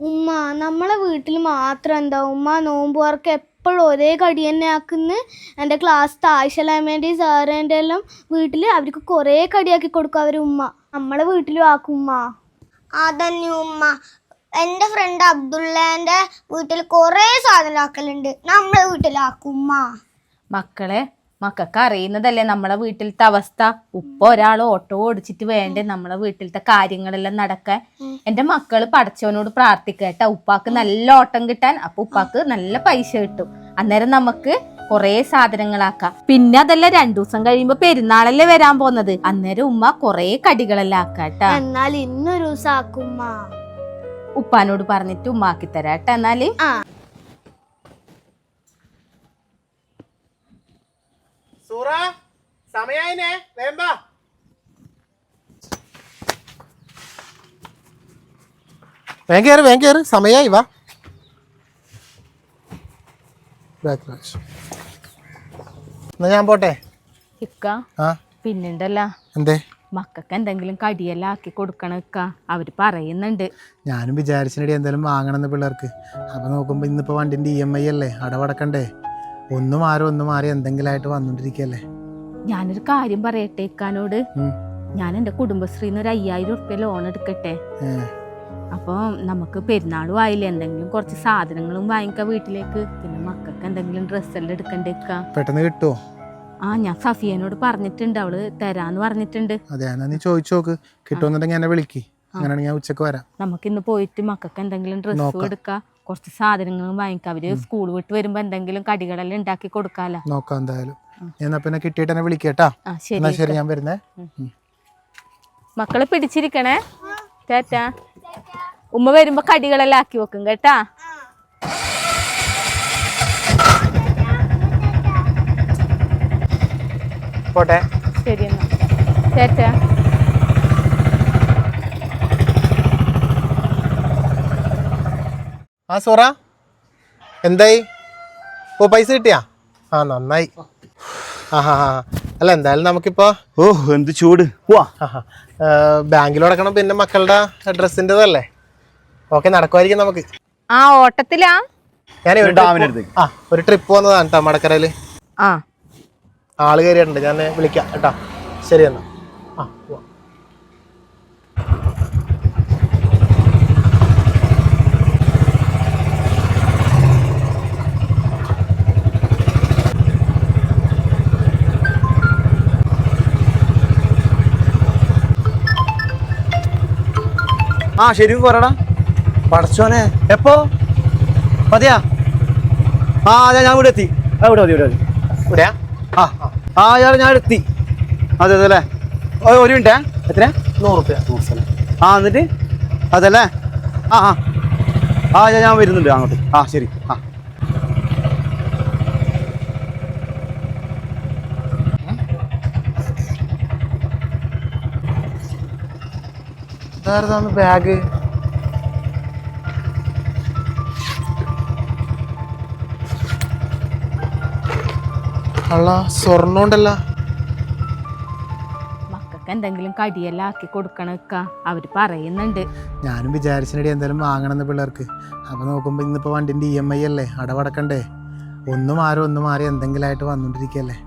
ഉമ്മ നമ്മളെ വീട്ടിൽ മാത്രം എന്താ? ഉമ്മ നോമ്പുകാർക്ക് എപ്പോഴും ഒരേ കടി തന്നെ ആക്കുന്നു. എന്റെ ക്ലാസ് താഴ്ചലാമേന്റെ സാറേന്റെ എല്ലാം വീട്ടിൽ അവർക്ക് കുറേ കടിയാക്കി കൊടുക്കും അവർ ഉമ്മ. നമ്മളെ വീട്ടിലും ആക്കും ഉമ്മ. അതന്നെ ഉമ്മ. എന്റെ ഫ്രണ്ട് അബ്ദുള്ളേന്റെ വീട്ടിൽ കുറേ സാധനം ആക്കലുണ്ട്. നമ്മളെ വീട്ടിലാക്കും ഉമ്മ. മക്കളെ മക്കൾക്ക് അറിയുന്നതല്ലേ നമ്മളെ വീട്ടിലത്തെ അവസ്ഥ? ഉപ്പ ഒരാൾ ഓട്ടോ ഓടിച്ചിട്ട് വേണ്ടേ നമ്മളെ വീട്ടിലത്തെ കാര്യങ്ങളെല്ലാം നടക്കാൻ? എന്റെ മക്കൾ പടച്ചവനോട് പ്രാർത്ഥിക്കട്ടെ ഉപ്പാക്ക് നല്ല ഓട്ടം കിട്ടാൻ അപ്പൊ ഉപ്പാക്ക് നല്ല പൈസ കിട്ടും. അന്നേരം നമുക്ക് കൊറേ സാധനങ്ങളാക്കാം. പിന്നെ അതല്ല രണ്ടു ദിവസം കഴിയുമ്പോ പെരുന്നാളല്ലേ വരാൻ പോകുന്നത്. അന്നേരം ഉമ്മ കൊറേ കടികളെല്ലാം ആക്കാട്ടാ എന്നാൽ ഇന്നൊരു ദിവസം ഉപ്പാനോട് പറഞ്ഞിട്ട് ഉമ്മാക്കി തരാട്ടെ എന്നാൽ ആ സൂറ സമയായിനെ. വേമ്പ വേഗം കയറി വേഗം കയറി സമയായി വാ. എന്നാ ഞാൻ പോട്ടെ? ഇക്ക ആ? എന്തേ? മക്കൾക്ക് എന്തെങ്കിലും കടിയെല്ലാം ആക്കി കൊടുക്കണം ഇക്ക. അവർ പറയുന്നുണ്ട്. ഞാനും വിചാരിച്ചിനടി എന്തെങ്കിലും വാങ്ങണമെന്ന് പിള്ളേർക്ക്. അപ്പം നോക്കുമ്പോൾ ഇന്നിപ്പോൾ വണ്ടിന്റെ ഇ എം ഐ അല്ലേ? അടവടക്കണ്ടേ? ഒന്നും മാറി ഒന്നും മാറി എന്തെങ്കിലും ആയിട്ട് വന്നുകൊണ്ടിരിക്കുകയല്ലേ ഞാനൊരു കാര്യം പറയട്ടെ ഇക്കാനോട്? ഞാൻ എന്റെ കുടുംബശ്രീന്ന് ഒരു അയ്യായിരം ഉറുപ്പ്യ ലോൺ എടുക്കട്ടെ. അപ്പൊ അപ്പോൾ നമുക്ക് പെരുന്നാളും ആയില്ലേ? എന്തെങ്കിലും കുറച്ച് സാധനങ്ങളും വാങ്ങിക്കാം വീട്ടിലേക്ക്. പിന്നെ മക്കൾക്ക് എന്തെങ്കിലും ഡ്രസ്സെല്ലാം എല്ലാം പെട്ടെന്ന് കിട്ടുമോ ആ ഞാൻ സഫിയനോട് പറഞ്ഞിട്ടുണ്ട്. അവൾ തരാന്ന് പറഞ്ഞിട്ടുണ്ട്. അതെ നീ ചോദിച്ചു നോക്ക്. കിട്ടുമെന്നുണ്ടെങ്കിൽ എന്നെ വിളിക്ക്. അങ്ങനെയാണെങ്കിൽ ഞാൻ ഉച്ചയ്ക്ക് വരാം. നമുക്ക് ഇന്ന് പോയിട്ട് മക്കൾക്ക് എന്തെങ്കിലും ഡ്രസ്സ്. എടുക്കാം. കുറച്ച് സാധനങ്ങളും വാങ്ങിക്കാം. അവർ സ്കൂൾ വിട്ട് വരുമ്പോ എന്തെങ്കിലും കടികളെല്ലാം ഉണ്ടാക്കി കൊടുക്കാലോ. നോക്കാം എന്തായാലും. എന്നാ പിന്നെ കിട്ടിയിട്ട് എന്നെ വിളിക്കട്ടാ എന്നാ ശരി ഞാൻ വരുന്നേ. മക്കളെ പിടിച്ചിരിക്കണേ? ടാറ്റാ ഉമ്മ വരുമ്പോ കടികളെല്ലാം ആക്കി വെക്കും കേട്ടാ. പോട്ടെ. ശരി എന്നാ. ആ സോറ. എന്തായി? ഓ പൈസ കിട്ടിയാ? ആ നന്നായി. അല്ല എന്തായാലും നമുക്കിപ്പോ ഓ എന്ത് ചൂട്. ബാങ്കിൽ അടക്കണം പിന്നെ മക്കളുടെ ഡ്രസ്സിന്റെതല്ലേ ഓക്കെ നടക്കുമായിരിക്കും നമുക്ക്. ആ ഓട്ടത്തിലാ. ഞാൻ ഒരു ആ ഒരു ട്രിപ്പ് വന്നതാണ് കേട്ടോ മടക്കരയിൽ ആ. ആൾ കയറിയിട്ടുണ്ട് ഞാൻ വിളിക്കാം കേട്ടോ. ശരി എന്നാ. ആ പോവാം. ആ ശരിക്കും പറയടാ. പടച്ചോനെ. എപ്പോ? മതിയാ? ആ അതെ ഞാൻ ഇവിടെ എത്തി ഇവിടെ മതി ഇവിടെ മതി. ഇവിടെയാ? ആ ആ ഞാൻ എത്തി അതെ അതെ അല്ലേ? ഒരു മിനിറ്റ്. എത്ര നൂറ് റുപ്യ. ആ എന്നിട്ട്? അല്ലേ? ആ ആ. ആ ഞാൻ വരുന്നുണ്ട് അങ്ങോട്ട്. ആ ശരി. ആ. ഇതായിരുന്നു ബാഗ് അല്ല സ്വർണം ഉണ്ടല്ലോ. മക്കൾക്ക് എന്തെങ്കിലും കടിയെല്ലാം ആക്കി കൊടുക്കണക്ക അവർ പറയുന്നുണ്ട്. ഞാനും വിചാരിച്ചിനടി എന്തായാലും വാങ്ങണമെന്ന് പിള്ളേർക്ക്. അപ്പൊ നോക്കുമ്പോ ഇന്നിപ്പോ വണ്ടിന്റെ ഇ എം ഐ അല്ലേ? അടവടക്കണ്ടേ? ഒന്നും മാറി ഒന്നും മാറി എന്തെങ്കിലും ആയിട്ട് വന്നോണ്ടിരിക്കല്ലേ?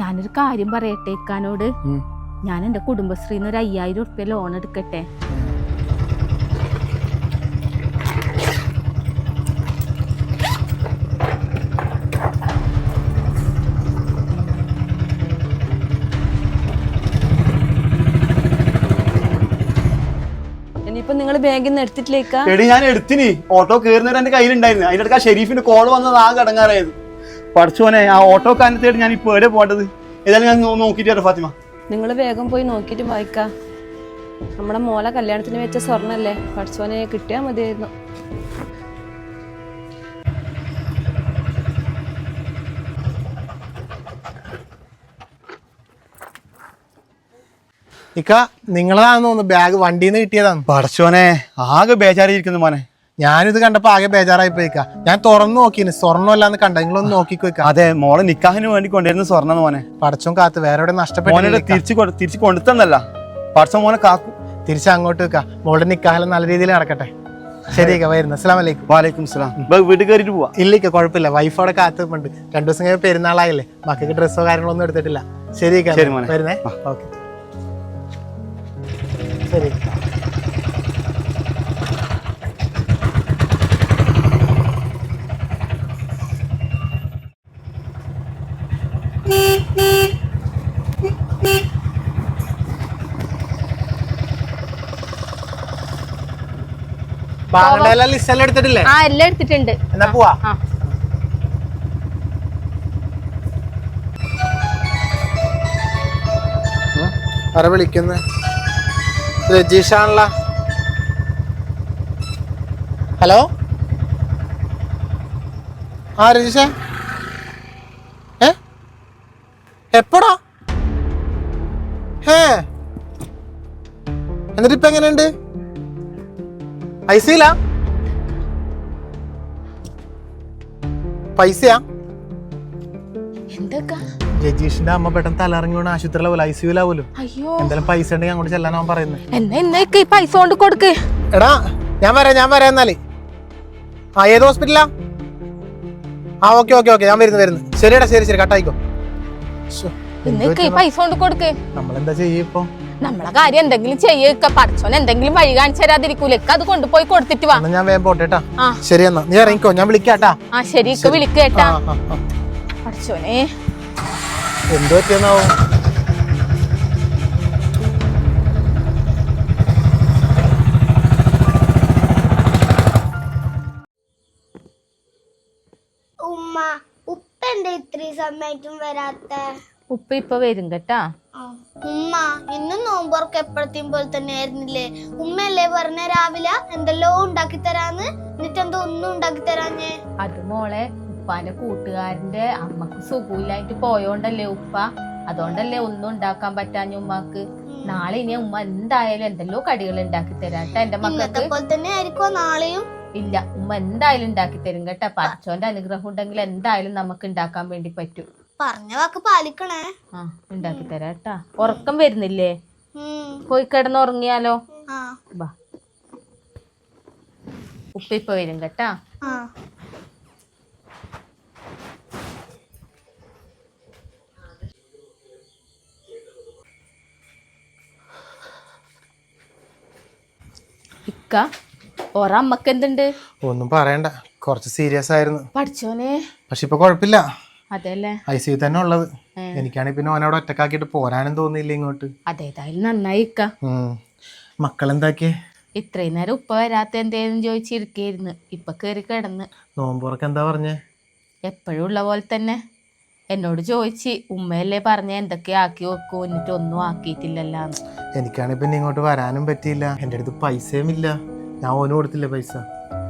ഞാനൊരു കാര്യം പറയട്ടെ ഇക്കാനോട്. ഞാൻ എന്റെ കുടുംബശ്രീന്ന് ഒരു അയ്യായിരം ഉറുപ്പ്യ ലോൺ എടുക്കട്ടെ? ഇനിയിപ്പോ നിങ്ങൾ ബാഗിൽ നിന്ന് എടുത്തിട്ടില്ലേക്കാ? എടി ഞാൻ എടുത്തിനി. ഓട്ടോ കയറുന്നവരെ കയ്യിലുണ്ടായിരുന്നു. ആ ഷെരീഫിന്റെ കോൾ വന്നത് ആ കടങ്ങാറായത് പഠിച്ചോനെ ആ ഞാൻ ഇപ്പൊ എവിടെ പോകേണ്ടത്? ഏതായാലും ഞാൻ നോക്കിയിട്ട് ഫാത്തിമ. നിങ്ങൾ വേഗം പോയി നോക്കിയിട്ട് വായിക്കാം. നമ്മുടെ മോളെ കല്യാണത്തിന് വെച്ച സ്വർണല്ലേ? പഠിച്ചോനെ കിട്ടിയാൽ മതിയായിരുന്നു. ഇക്ക നിങ്ങളതാണെന്ന് തോന്നുന്നു. ബാഗ് വണ്ടിയിൽ നിന്ന് കിട്ടിയതാണ്. പഠിച്ചോനെ ആകെ ബേജാറിയിരിക്കുന്നു മോനെ. ഞാനിത് കണ്ടപ്പോ ആകെ ബേജാറായി പോയിക്ക ഞാൻ തുറന്നു നോക്കിന് സ്വർണമല്ലാന്ന് കണ്ട? നിങ്ങളൊന്ന് നോക്കിക്കോയിക്കാ. അതെ മോളെ നിക്കാഹിന് വേണ്ടി കൊണ്ടുവരുന്ന സ്വർണം മോനെ. പടച്ചോൻ കാത്ത് വേറെ എവിടെ മോനെ നഷ്ടപ്പെട്ടു തിരിച്ചു കൊ- തിരിച്ചു കൊണ്ടുത്തന്നല്ല. പഠിച്ച മോനെ കാക്കും. തിരിച്ച് അങ്ങോട്ട് വെക്കാ മോളുടെ നിക്കാഹലം നല്ല രീതിയിൽ നടക്കട്ടെ. ശരിയൊക്കെ വരുന്നു. അസ്സാം വലൈക്കും വാലേക്കും സലാം വീട്ടിൽ കയറിയിട്ട് പോവാ. ഇല്ലിക്ക കുഴപ്പമില്ല വൈഫ് അവിടെ കാത്തുണ്ട് രണ്ടു ദിവസം കഴിഞ്ഞാൽ പെരുന്നാളായില്ലേ? മക്കൾക്ക് ഡ്രസ്സോ കാര്യങ്ങളോ ഒന്നും എടുത്തിട്ടില്ല. ശരിയൊക്കെ ശരി മോനെ. വരുന്നേ. ഓക്കെ. ശരി എടുത്തിട്ടില്ലേ? ആ എല്ലാം എടുത്തിട്ടുണ്ട്. എന്നാ പോവാ. ആരെ വിളിക്കുന്നത് രജീഷാണല്ല. ഹലോ? ആ രജീഷ. ഏ? എപ്പോടാ? ഹേ. എന്നിട്ട് ഇപ്പൊ എങ്ങനെയുണ്ട് ഐസിയില്ല പൈസയാ. എന്തൊക്കെ? രജീഷിന്റെ അമ്മ പെട്ടെന്ന് തലറങ്ങി വീണ് ആശുപത്രിയിലെ പോലെ ഐ സിയുലാ പോലും അയ്യോ. എന്തായാലും പൈസ ഉണ്ടെങ്കിൽ അങ്ങോട്ട് ചെല്ലാൻ പറയുന്നത് എന്നാ ഇന്നേക്ക് ഈ പൈസ കൊണ്ട് കൊടുക്ക്. എടാ ഞാൻ വരാം ഞാൻ വരാം എന്നാലേ. ആ ഏത് ഹോസ്പിറ്റലാ? ആ ഓക്കെ ഓക്കെ ഓക്കെ ഞാൻ വരുന്നു വരുന്നു. ശരിയടാ ശരി ശരി കട്ടായിക്കോ. ഈ പൈസ കൊണ്ട് കൊടുക്ക്. നമ്മളെന്താ ചെയ്യ ഇപ്പൊ? നമ്മളെ കാര്യം എന്തെങ്കിലും ചെയ്യൊക്കെ. പഠിച്ചോൻ എന്തെങ്കിലും വഴി കാണിച്ചു തരാതിരിക്കൂല. ഇക്ക അത് കൊണ്ടുപോയി കൊടുത്തിട്ട് വാ. ഞാൻ വേഗം പോട്ടെ ട്ടാ. ശരി എന്നാ. നീ ഇറങ്ങിക്കോ. ഞാൻ വിളിക്കാട്ടാ ആ ശരി. ഇക്ക വിളിക്കേട്ടാ. പഠിച്ചോനെ എന്തോ പറ്റിയെന്നാവും? ഉമ്മ ഉപ്പ എന്താ ഇത്രയും സമയത്തും വരാത്ത? ഉപ്പ ഇപ്പൊ വരും കേട്ടാ. ഉമ്മ ഇന്നും നോമ്പുറക്ക് എപ്പോഴത്തെയും പോലെ തന്നെ ആയിരുന്നില്ലേ? ഉമ്മയല്ലേ പറഞ്ഞ രാവിലെ എന്തെല്ലോ ഉണ്ടാക്കി തരാന്ന്? എന്നിട്ട് എന്തോ ഒന്നും ഉണ്ടാക്കി തരാഞ്ഞേ? അത് മോളെ ഉപ്പാന്റെ കൂട്ടുകാരന്റെ അമ്മയ്ക്ക് സുഖമില്ലായിട്ട് പോയോണ്ടല്ലേ ഉപ്പ? അതുകൊണ്ടല്ലേ ഒന്നും ഉണ്ടാക്കാൻ പറ്റാഞ്ഞ ഉമ്മാക്ക്? നാളെ ഇനി ഉമ്മ എന്തായാലും എന്തെല്ലോ കടികൾ ഉണ്ടാക്കി തരാട്ടെ എന്റെ മക്കൾക്ക്. പോലെ തന്നെ ആയിരിക്കോ നാളെയും? ഇല്ല ഉമ്മ എന്തായാലും ഉണ്ടാക്കി തരും കേട്ടാ. പച്ചോന്റെ അനുഗ്രഹം ഉണ്ടെങ്കിൽ എന്തായാലും നമുക്ക് ഉണ്ടാക്കാൻ വേണ്ടി പറ്റും. പറഞ്ഞ വാക്ക് പാലിക്കണേ. ആ ഉണ്ടാക്കി കേട്ടാ. ഉറക്കം വരുന്നില്ലേ. പോയി കിടന്ന് ഉറങ്ങിയാലോ? ആ. ബാ ഉപ്പ ഇപ്പൊ വരും കേട്ടാ. ആ. ഇക്ക ഒരമ്മക്ക് എന്തുണ്ട്? ഒന്നും പറയണ്ട. കുറച്ച് സീരിയസ് ആയിരുന്നു. പഠിച്ചോനെ. പക്ഷെ ഇപ്പൊ കുഴപ്പമില്ല. ഐ സി തന്നെ ഉള്ളത്. എനിക്കാണെങ്കിൽ പിന്നെ ഓനവിടെ ഒറ്റക്കാക്കിട്ട് പോരാനും തോന്നിയില്ല ഇങ്ങോട്ട്. അതേതായാലും നന്നായി. മക്കളെന്താക്കിയേ? ഇത്രയും നേരം ഉപ്പ വരാത്ത എന്തേലും ചോദിച്ചിരിക്കായിരുന്നു. ഇപ്പൊ കേറി കിടന്ന്. നോമ്പുറക്ക് എന്താ പറഞ്ഞേ? എപ്പോഴും ഉള്ള പോലെ തന്നെ. എന്നോട് ചോദിച്ച് ഉമ്മയല്ലേ പറഞ്ഞ എന്തൊക്കെ ആക്കി വെക്കൂ? എന്നിട്ട് ഒന്നും ആക്കിയിട്ടില്ലല്ലാന്ന്. എനിക്കാണെങ്കിൽ പിന്നെ ഇങ്ങോട്ട് വരാനും പറ്റിയില്ല. എന്റെ അടുത്ത് പൈസയും ഇല്ല. ഞാൻ ഓന് കൊടുത്തില്ല പൈസ.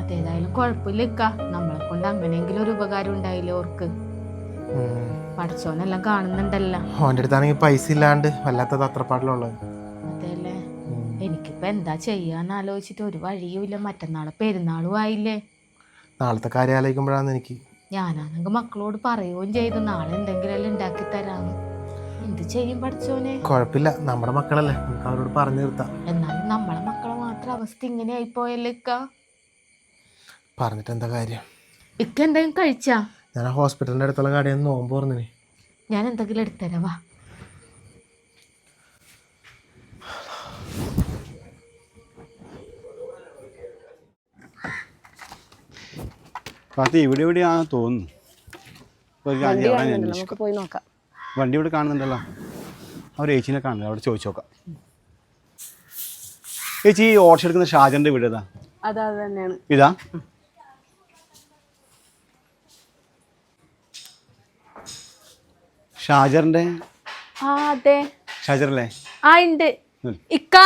അതേതായാലും കുഴപ്പമില്ല ഇക്ക. നമ്മളെ കൊണ്ട് അങ്ങനെയെങ്കിലും ഒരു ഉപകാരം ഉണ്ടായില്ലേ ഓർക്ക്. പഠിച്ചോനെല്ലാം കാണുന്നുണ്ടല്ലോ. ഓന്റെ അടുത്താണെങ്കിൽ പൈസ ഇല്ലാണ്ട് വല്ലാത്ത തത്രപ്പാടിലുള്ളത് അതെല്ലേ? എനിക്കിപ്പോ എന്താ ചെയ്യാന്ന് ആലോചിച്ചിട്ട് ഒരു വഴിയുമില്ല മറ്റന്നാളെ പെരുന്നാളും ആയില്ലേ? നാളത്തെ കാര്യം ആലോചിക്കുമ്പോഴാണ് എനിക്ക്. ഞാനാണെങ്കിൽ മക്കളോട് പറയുകയും ചെയ്തു. നാളെ എന്തെങ്കിലും ഉണ്ടാക്കി തരാന്ന്. എന്ത് ചെയ്യും പഠിച്ചോനെ കുഴപ്പമില്ല. നമ്മുടെ മക്കളല്ലേ. നമുക്ക് അവരോട് പറഞ്ഞു നിർത്താം എന്നാലും നമ്മളെ മക്കളെ മാത്രം അവസ്ഥ ഇങ്ങനെ ആയിപ്പോയല്ലേ ഇക്ക? പറഞ്ഞിട്ട് എന്താ കാര്യം? ഇക്ക എന്തെങ്കിലും കഴിച്ചാ? ഞാൻ ആ ഹോസ്പിറ്റലിന്റെ അടുത്തുള്ള കടയിൽ നിന്ന് നോമ്പ് പറഞ്ഞിന് ഞാൻ എന്തെങ്കിലും എടുത്തരാ വാ. ഇവിടെ എവിടെയാ തോന്നുന്നു. അന്വേഷിക്കാം. നമുക്ക് പോയി നോക്കാം. വണ്ടി ഇവിടെ കാണുന്നുണ്ടല്ലോ. അവർ ഏച്ചിനെ കാണുന്നില്ല അവിടെ ചോദിച്ചു നോക്കാം. ചേച്ചി ഈ എടുക്കുന്ന ഷാജന്റെ വീട് ഇതാ അതാ അത് തന്നെയാണ്. ഇതാ? ഷാജറിന്റെ? ആ അതെ. ഷാജറല്ലേ? ആ ഉണ്ട്. ഇക്കാ ഇക്ക?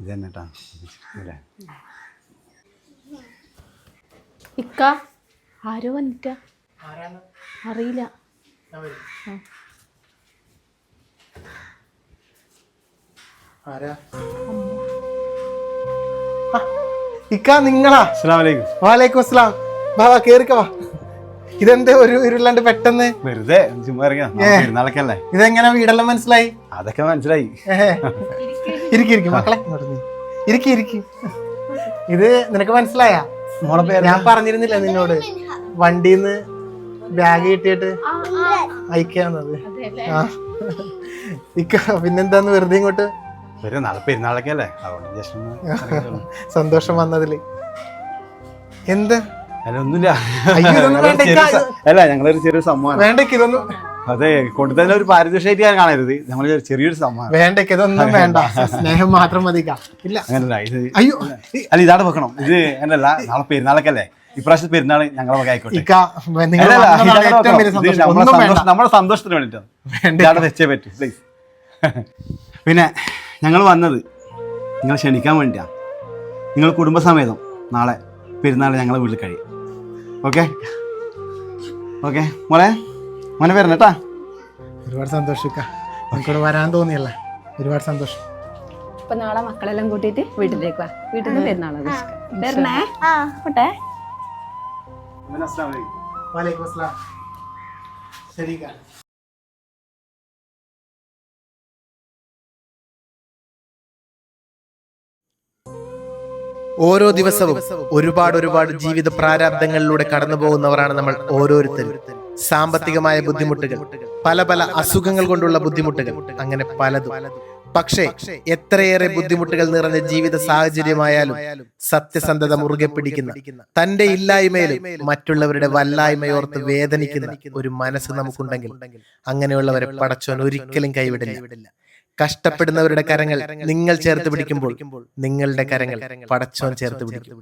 ഇത് തന്നെ കേട്ടാ ഇല്ലേ? ഇക്ക? ആരോ വന്നിട്ടാ? അറിയില്ല. ആരാ? ആ, ഇക്ക നിങ്ങളാ? അസ്സലാമു അലൈക്കും. വാലേക്കും അസ്സലാം. വാ വാ കേറിക്ക വാ. ഇതെന്താ ഒരു ഇരുല്ലാണ്ട് പെട്ടെന്ന്? വെറുതെ ചുമ്മാ ഇറങ്ങിയാ പെരുന്നാളൊക്കെ അല്ലേ ഇതെങ്ങനെ വീടെല്ലാം മനസ്സിലായി? അതൊക്കെ മനസ്സിലായി. ഇരിക്കും മക്കളെ. ഇരിക്ക് ഇരിക്ക്. ഇത് നിനക്ക് മനസ്സിലായ? മോളെ പേര് ഞാൻ പറഞ്ഞിരുന്നില്ല നിന്നോട്? വണ്ടിന്ന് ബാഗ് കിട്ടിയിട്ട് അയക്കാന്നത്. ആ. ഇക്ക പിന്നെന്താന്ന് വെറുതെ ഇങ്ങോട്ട്? പെരുന്നാളൊക്കെ അല്ലേ. സന്തോഷം വന്നതിൽ. എന്താ? അല്ല ഞങ്ങളൊരു വേണ്ട, ചെറിയ ഇക്ക. സ- അല്ല ഞങ്ങളൊരു ചെറിയ സമ്മാനം വേണ്ടക്ക് ഇതൊന്നും അതെ കൊണ്ടുതന്നെ ഒരു പാരിതോഷമായിട്ട് ഞാൻ കാണരുത്. നമ്മൾ ചെറിയൊരു സമ്മാനം വേണ്ടക്ക് ഇതൊന്നും വേണ്ട. സ്നേഹം മാത്രം മതി ഇല്ല. അങ്ങനല്ല ഇത് അയ്യോ അല്ല ഇതാണ് വെക്കണം. ഇത് അങ്ങനല്ല നാളെ പെരുന്നാളൊക്കെ അല്ലേ ഇപ്രാവശ്യത്തെ പെരുന്നാൾ ഞങ്ങളെ വക ആയിക്കോട്ടെ. വേണ്ട. നമ്മുടെ സന്തോഷത്തിന് വേണ്ടിട്ടാണ് വേണ്ട. വെച്ചേ പറ്റൂ പ്ലീസ് പിന്നെ ഞങ്ങൾ വന്നത് നിങ്ങൾ ക്ഷണിക്കാൻ വേണ്ടിയാണ് നിങ്ങൾ കുടുംബസമേതം നാളെ പെരുന്നാൾ ഞങ്ങളെ വീട്ടിൽ കഴിയും. ഓക്കെ. ഓക്കെ. മോളെ മോനെ വരണം കേട്ടാ. ഒരുപാട് സന്തോഷം നമുക്കിവിടെ വരാൻ തോന്നിയല്ല? ഒരുപാട് സന്തോഷം. അപ്പൊ നാളെ മക്കളെല്ലാം കൂട്ടിയിട്ട് വീട്ടിലേക്ക് വാ. വീട്ടിൽ നിന്ന് പെരുന്നാളെ വരണേ? പോട്ടെ. വലൈക്കും അസ്സലാം. ഓരോ ദിവസവും ഒരുപാട് ഒരുപാട് ജീവിത പ്രാരാബ്ദങ്ങളിലൂടെ കടന്നു പോകുന്നവരാണ് നമ്മൾ ഓരോരുത്തരും. സാമ്പത്തികമായ ബുദ്ധിമുട്ടുകൾ പല പല അസുഖങ്ങൾ കൊണ്ടുള്ള ബുദ്ധിമുട്ടുകൾ അങ്ങനെ പലതും. പക്ഷേ എത്രയേറെ ബുദ്ധിമുട്ടുകൾ നിറഞ്ഞ ജീവിത സാഹചര്യമായാലും സത്യസന്ധത മുറുകെ പിടിക്കുന്ന തന്റെ ഇല്ലായ്മയിലും മറ്റുള്ളവരുടെ വല്ലായ്മയോർത്ത് വേദനിക്കുന്ന ഒരു മനസ്സ് നമുക്കുണ്ടെങ്കിൽ അങ്ങനെയുള്ളവരെ പടച്ചോൻ ഒരിക്കലും കൈവിടില്ല. കഷ്ടപ്പെടുന്നവരുടെ കരങ്ങൾ നിങ്ങൾ ചേർത്ത് പിടിക്കുമ്പോൾ നിങ്ങളുടെ കരങ്ങൾ പടച്ചോൻ ചേർത്ത് പിടിക്കും.